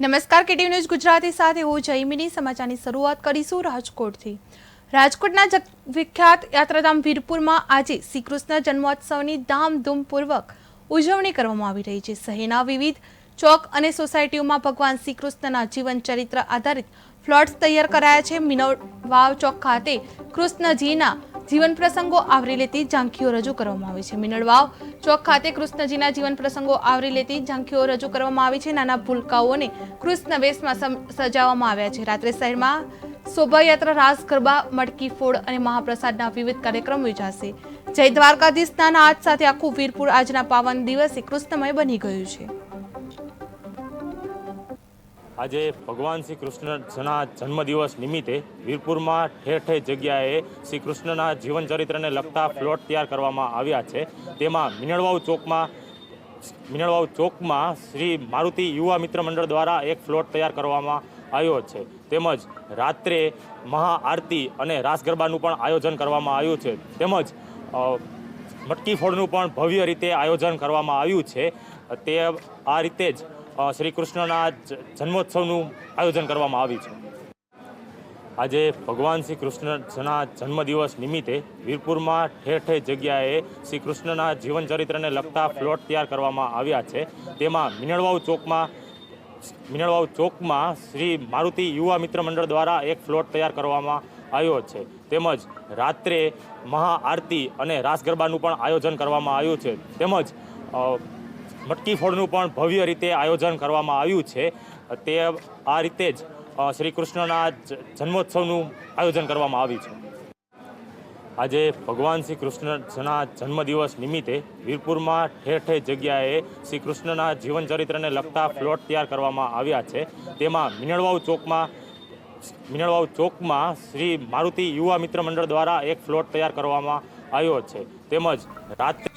નમસ્કાર KT news Gujarati સાથે હું જયમિની સમાચારની શરૂઆત કરીશું રાજકોટથી. રાજકોટના વિખ્યાત યાત્રાધામ વીરપુરમાં આજે શ્રી કૃષ્ણ જન્મોત્સવની ધામધૂમપૂર્વક ઉજવણી કરવામાં આવી રહી છે. શહેરના વિવિધ ચોક અને સોસાયટીઓમાં ભગવાન શ્રી કૃષ્ણના જીવન ચરિત્ર આધારિત ફ્લોટ્સ તૈયાર કરાયા છે. મિનોર, વાવ ચોક ખાતે કૃષ્ણજીના જીવન પ્રસંગો આવરી લેતી ઝાંખીઓ રજૂ કરવામાં આવી છે. મિનળવાવ ચોક ખાતે કૃષ્ણજીના જીવન પ્રસંગો આવરી લેતી ઝાંખીઓ રજૂ કરવામાં આવી છે. નાના ભૂલકાઓને કૃષ્ણ વેશમાં સજાવવામાં આવ્યા છે. રાત્રે શહેરમાં શોભાયાત્રા રાસ ગરબા મટકી ફોડ અને મહાપ્રસાદના વિવિધ કાર્યક્રમો યોજાશે. જય દ્વારકાધીશના આજ સાથે આખું વીરપુર આજના પાવન દિવસે કૃષ્ણમય બની ગયું છે. આજે ભગવાન શ્રી કૃષ્ણના જન્મદિવસ નિમિત્તે વીરપુરમાં ઠેર ઠેર જગ્યાએ શ્રી કૃષ્ણના જીવન ચરિત્રને લગતા ફ્લોટ તૈયાર કરવામાં આવ્યા છે. તેમાં મિનળવાવ ચોકમાં મિનળવાવ ચોકમાં શ્રી મારુતિ યુવા મિત્ર મંડળ દ્વારા એક ફ્લોટ તૈયાર કરવામાં આવ્યો છે. તેમજ રાત્રે મહાઆરતી અને રાસ ગરબાનું પણ આયોજન કરવામાં આવ્યું છે. તેમજ મટકી ફોડનું પણ ભવ્ય રીતે આયોજન કરવામાં આવ્યું છે. તે, આ રીતે જ શ્રી કૃષ્ણના જન્મોત્સવનું આયોજન કરવામાં આવ્યું છે. આજે ભગવાન શ્રી કૃષ્ણના જન્મદિવસ નિમિત્તે વીરપુરમાં ઠેર ઠેર જગ્યાએ શ્રી કૃષ્ણના જીવન ચરિત્રને લગતા ફ્લોટ તૈયાર કરવામાં આવ્યા છે. તેમાં મિનળવાવ ચોકમાં મિનળવાવ ચોકમાં શ્રી મારુતિ યુવા મિત્ર મંડળ દ્વારા એક ફ્લોટ તૈયાર કરવામાં આવ્યો છે. તેમજ રાત્રે મહાઆરતી અને રાસ ગરબાનું પણ આયોજન કરવામાં આવ્યું છે. તેમજ મટકી ફોડનું પણ ભવ્ય રીતે આયોજન કરવામાં આવ્યું છે. તે આ રીતે જ શ્રી કૃષ્ણના જન્મોત્સવનું આયોજન કરવામાં આવ્યું છે. આજે ભગવાન શ્રી કૃષ્ણના જન્મદિવસ નિમિત્તે વીરપુરમાં ઠેર ઠેર જગ્યાએ શ્રી કૃષ્ણના જીવન ચરિત્રને લગતા ફ્લોટ તૈયાર કરવામાં આવ્યા છે. તેમાં મિનળવાવ ચોકમાં મિનળવાવ ચોકમાં શ્રી મારુતિ યુવા મિત્ર મંડળ દ્વારા એક ફ્લોટ તૈયાર કરવામાં આવ્યો છે. તેમજ રાત્રે